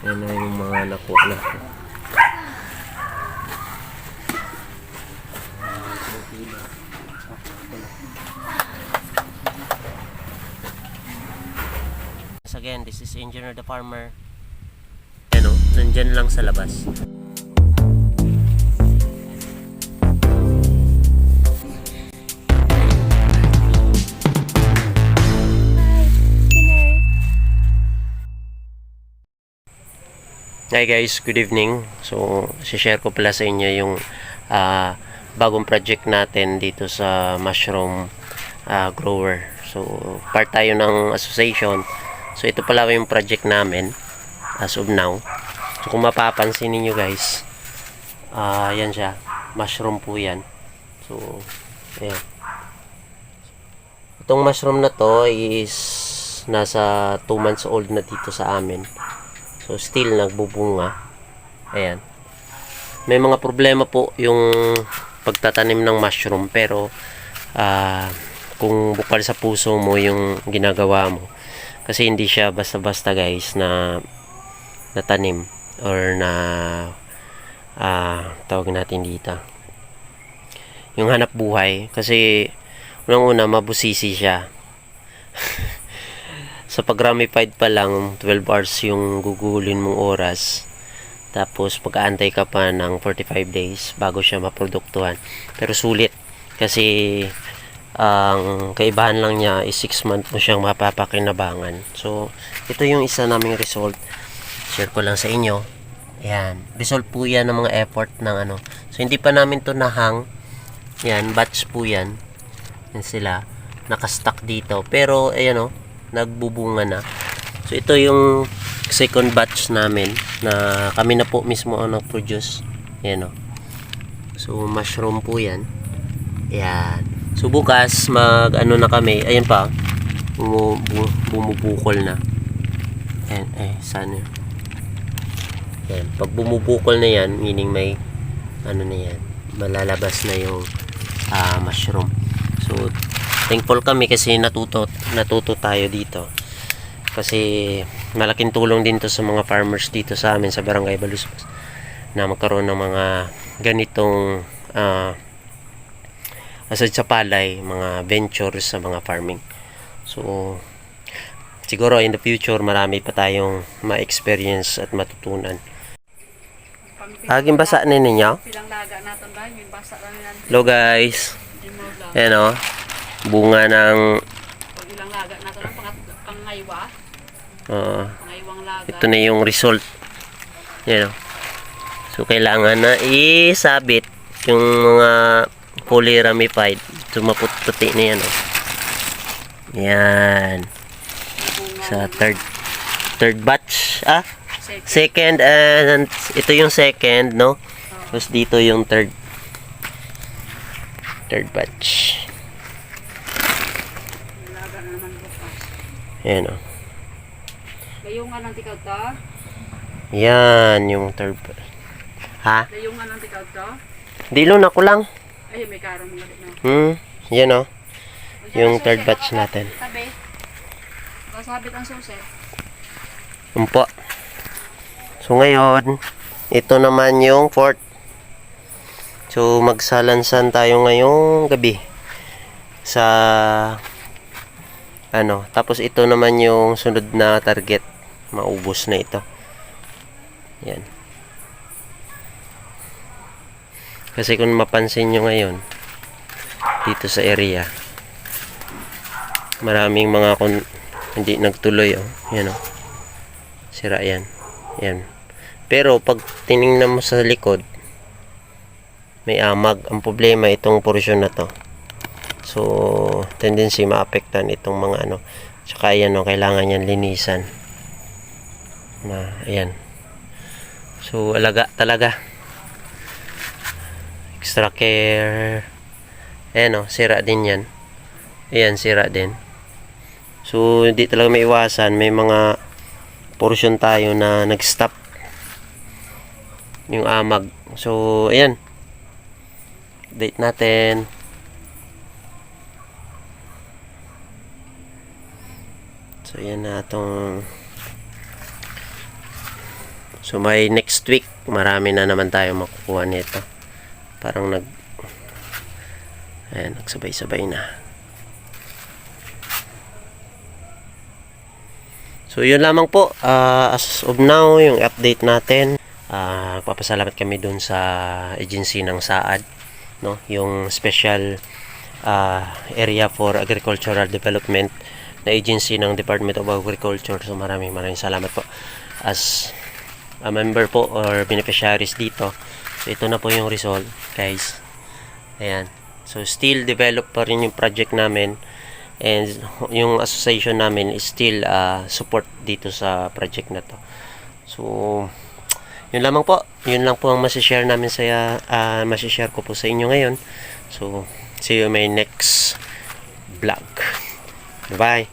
Yan na yung mga nakuha. Once again, this is Engineer the Farmer. Ano, nandyan lang sa labas. Hi guys, good evening. So, share ko pala sa inyo yung ah, bagong project natin dito sa mushroom ah, grower. So, part tayo ng association. So, ito pala yung project namin as of now. So, kung mapapansin niyo guys, ah yan siya. Mushroom po yan. So, ayan. Itong mushroom na to is nasa 2 months old na dito sa amin. So still nagbubunga. Ayan. May mga problema po yung pagtatanim ng mushroom pero ah, kung bukal sa puso mo yung ginagawa mo kasi hindi siya basta-basta guys na natanim or na ah tawag natin dito yung hanap buhay kasi unang-una mabusisi siya sa pag-ramified pa lang 12 hours yung gugulin mong oras. Tapos pag-aantay ka pa ng 45 days bago siya maproduktuhan. Pero sulit kasi ang kaibahan lang niya is 6 months mo siyang mapapakinabangan. So ito yung isa naming result. Share ko lang sa inyo. Yan result po yan ng mga effort ng ano. So hindi pa namin to nahang. Yan batch po yan. Yan sila. Nakastack dito. Pero ayan o nagbubunga na. So ito yung second batch namin na kami na po mismo ang nag-produce. Yan o so mushroom po yan. Yan so bukas mag ano na kami. Ayan pa. Bumu, bu- bumubukol na. Yan eh sana. Yan pag bumubukol na yan meaning may ano na yan malalabas na yung ah, mushroom thankful kami kasi natuto natuto tayo dito kasi malaking tulong din to sa mga farmers dito sa amin sa Barangay Balusbas na magkaroon ng mga ganitong ah, aside sa palay mga ventures sa mga farming so siguro in the future marami pa tayong ma-experience at matutunan Aging basa na ninyo? Hello guys. Ayan o. Bunga ng ilang laga natin lang, pangat, pangaywa. uh, Pangaywang laga. ito na yung result. Ayan o. So kailangan na isabit yung mga fully ramified. Sumaputi na yan o. Yan. Bunga Sa third third batch. Ah, second and ito yung second, no? Tapos dito yung third third batch. Yung laga na naman bukas. Ayan o. Layungan ng tikaw to. Yan yung third. Ha? Layungan ng tikaw to. Dilon ako lang. Ay, may karong mga na. Hmm, yan o. Yung Susi, third batch natin. Tabi. Kasabit ang susi. Umpo. So ngayon, ito naman yung fourth. So magsalansan tayo ngayong gabi sa ano, tapos ito naman yung sunod na target. Maubos na ito. Yan. Kasi kung mapansin nyo ngayon, dito sa area, maraming mga kun hindi nagtuloy oh. Yan oh. Sira yan. Yan. Pero pag tiningnan mo sa likod, may amag. Ang problema itong portion na to. So, tendency maapektan itong mga ano. Tsaka yan oh, kailangan yan linisan. Na, ayan. So, alaga talaga. Extra care. Ayan oh, sira din yan. Ayan, sira din. So, hindi talaga may iwasan. May mga portion tayo na nag-stop yung amag. So, ayan. Date natin. So, ayan na itong So may next week, marami na naman tayo makukuha nito. Parang nag Ayan, nagsabay-sabay na. So yun lamang po, Ah, as of now, yung update natin, Ah, papasalamat kami dun sa agency ng SAAD, no? Yung special ah, area for agricultural development na agency ng Department of Agriculture. So maraming maraming salamat po as a member po or beneficiaries dito. So ito na po yung result, guys. Ayan. So still develop pa rin yung project namin and yung association namin is still ah, support dito sa project na to. So yun lamang po. Yun lang po ang masishare namin sa uh, masishare ko po sa inyo ngayon. So see you in my next vlog. Bye.